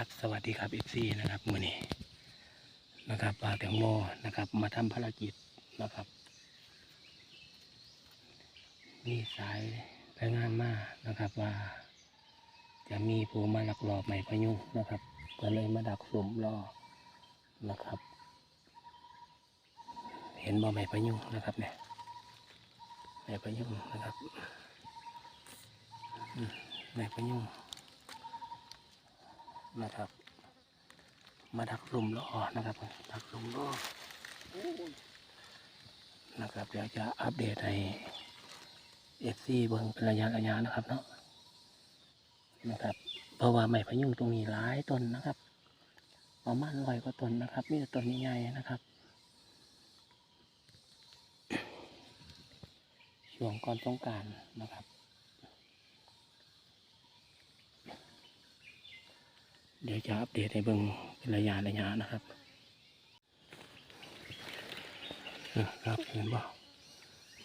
ครับ สวัสดีครับเอฟซีนะครับมือนี้นะครับปลาแตงโมนะครับ มาทำภารกิจนะครับ มีสายรายงานมานะครับว่า จะมีผู้มาลักลอบไม้พยุงนะครับก็เลยมาดักหลุมรอนะครับ เห็นบ่ไม้พยุงนะครับเนี่ยไม้พยุงนะครับอืมไม้พยุง นะครับ มาดักหลุมล้อนะครับ ดักหลุมล้อนะครับ เดี๋ยวจะอัปเดตให้เอฟซีเบิ่งเป็นระยะระยะนะครับเนาะนะครับ เพราะว่าไม้พยุงตรงนี้หลายต้นนะครับประมาณร้อยกว่าต้นนะครับ มีแต่ต้นใหญ่ๆนะครับช่วงก่อนสงการนะครับ เดี๋ยวจะอัปเดตให้เบิ่งเป็นระยะระยะนะครับนะครับเห็นบ่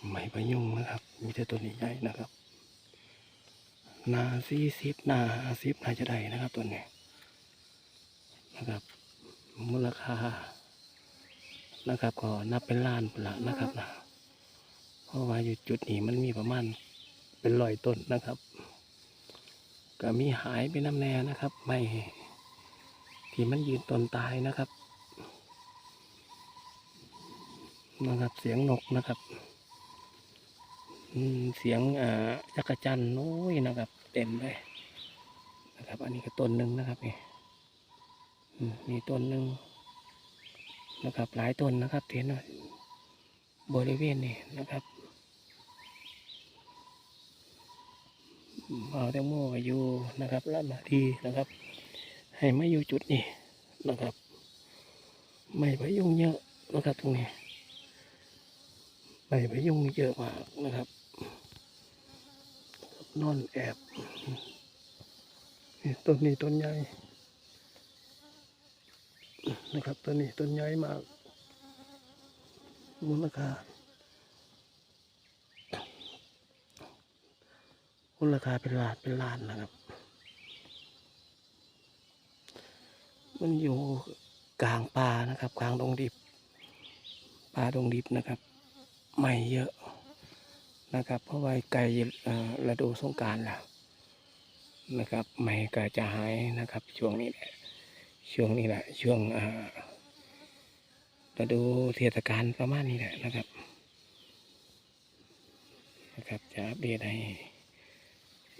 ไหมพะยุงนะครับ มีแต่ตัวนี้ใหญ่นะครับ นาสี่สิบนาสิบน่าจะได้นะครับตัวนี้นะครับ มูลค่านะครับก็นับเป็นล้านเป็นละนะครับนะเพราะว่าอยู่จุดนี้มันมีประมาณเป็นร้อยต้นนะครับ ก็มีหายไปน้ำแน่นะครับ ไม่ ที่มันยืนต้นตายนะครับนะครับเสียงนกนะครับเสียงอ่าจักรจันทร์โน้ยนะครับ เต็มเลยนะครับ อันนี้ก็ต้นหนึ่งนะครับนี่มีต้นหนึ่งนะครับ หลายต้นนะครับเห็นว่าบริเวณนี้นะครับเอาแตงโมอยู่นะครับรับหน้าที่นะครับ ให้มาอยู่จุดนี้นะครับ ไม่ไปยุ่งเยอะนะครับตรงนี้ไม่ไปยุ่งเยอะมากนะครับนอนแอบนี่ต้นนี้ต้นใหญ่นะครับต้นนี้ต้นใหญ่มากมูลค่ามูลค่าเป็นล้านเป็นล้านนะครับ มันอยู่กลางป่านะครับ กลางดงดิบป่าดงดิบนะครับ ไม่เยอะนะครับ เพราะว่าไก่ฤดูสงการแล้วนะครับไม่ก็จะหายนะครับ ช่วงนี้แหละช่วงนี้แหละ ช่วงอ่าฤดูเทศกาลประมาณนี้แหละนะครับนะครับจะอัปเดตให้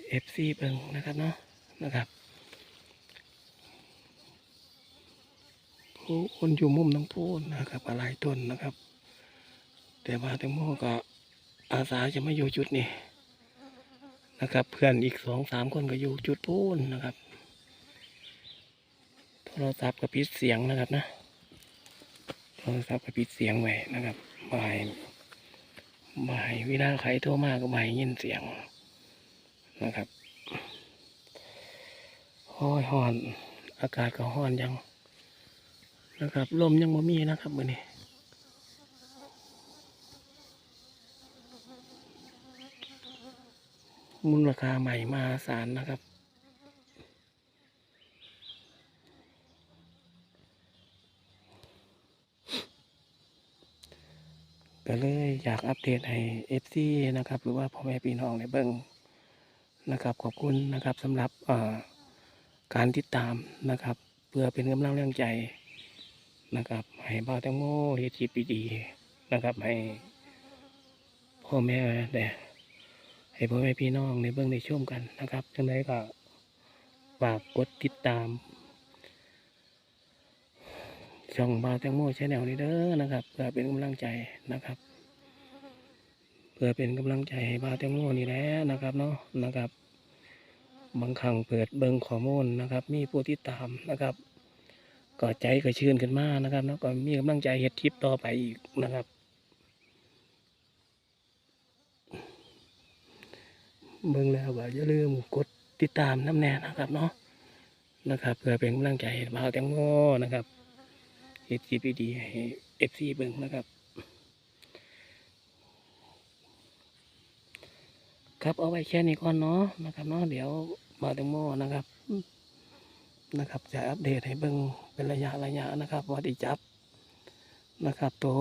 เอฟซีเบิงนะครับเนาะนะครับ คนอยู่มุมน้ำพูนนะครับอะไรต้นนะครับ แต่ว่าแตงโมก็อาสาจะไมาอยู่จุดนี้นะครับ เพื่อนอีกสองสามคนก็อยู่จุดพูนนะครับโทรศัพท์กับปิดเสียงนะครับนะโทรศัพท์กับปิดเสียงไว้นะครับบ่ายบ่ายเวลาใครโทรมาก็บ่ายยินเสียงนะครับห้อยหอน อากาศก็ห้อนยัง นะครับลมยังไม่มีนะครับมือนี้มูลค่าใหม่มาศาลนะครับ ก็เลยอยากอัปเดตให้เอฟซีนะครับ หรือว่าพ่อแม่พี่น้องในเบิ้งนะครับ ขอบคุณนะครับสำหรับการติดตามนะครับ เพื่อเป็นกำลังแรงใจ นะครับให้บ่าแตงโมเฮ็ดคลิปดีๆนะครับให้พ่อแม่ได้ให้พ่อแม่พี่น้องในเบื้องในช่วมกันนะครับจังไดก็ฝากกดติดตาม ช่องบ่าแตงโมชแนลนี้เด้อนะครับเพื่อเป็นกำลังใจนะครับ เพื่อเป็นกำลังใจให้บ่าแตงโมนี่แหละนะครับเนาะนะครับ บางครั้งเปิดเบิงข้อมูลนะครับ มีผู้ติดตามนะครับ ก็ใจก็ชื่นขึ้นมากนะครับแล้วก็มีกำลังใจเฮ็ดคลิปต่อไปอีกนะครับ เบิ่งแล้วก็อย่าลืมกดติดตามน้ำแน่นะครับเนาะนะครับเพื่อเป็นกำลังใจให้บ่าแตงโมนะครับเฮ็ดคลิปดีๆให้เอฟซีเบิ่งนะครับครับเอาไว้แค่นี้ก่อนเนาะนะครับเนาะเดี๋ยวมาแตงโมนะครับ นะครับ จะอัปเดตให้เบิ่งเป็นระยะระยะนะครับว่าด้จับนะครับ ตัว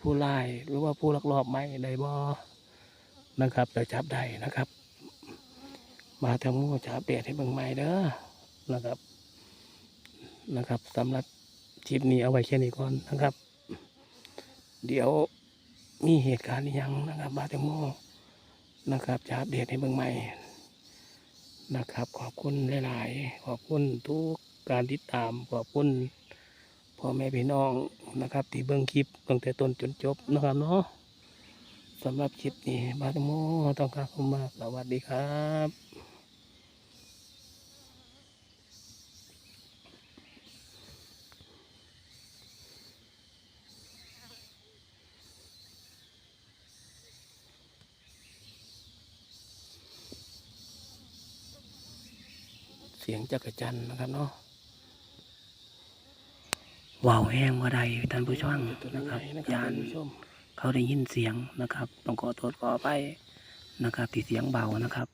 ผู้ไล่หรือว่าผู้ลักลอบไม่ได้บ่นะครับจะจับได้นะครับ มาทางมูจะอัปเดตให้เบิ่งใหม่เด้อนะครับนะครับสำหรับคลิปนี้เอาไว้แค่นี้ก่อนนะครับ เดี๋ยวมีเหตุการณ์อิหยังนะครับ มาทางมูนะครับจะอัปเดตให้เบิ่งใหม่ นะครับ ขอบคุณหลาย ๆ ขอบคุณทุกการติดตามขอบคุณพ่อแม่พี่น้องนะครับ ที่เบื้องคลิปตั้งแต่ต้นจนจบนะครับเนาะสำหรับคลิปนี้บาตโมต้องการขอบคุณมากสวัสดีครับ สียงจักรจันทร์นะครับเนาะว่าวแห้งว่าใดท่านผู้ชมนะครับยานเขาได้ยินเสียงนะครับต้องขอโทษขอไปนะครับที่เสียงเบานะครับ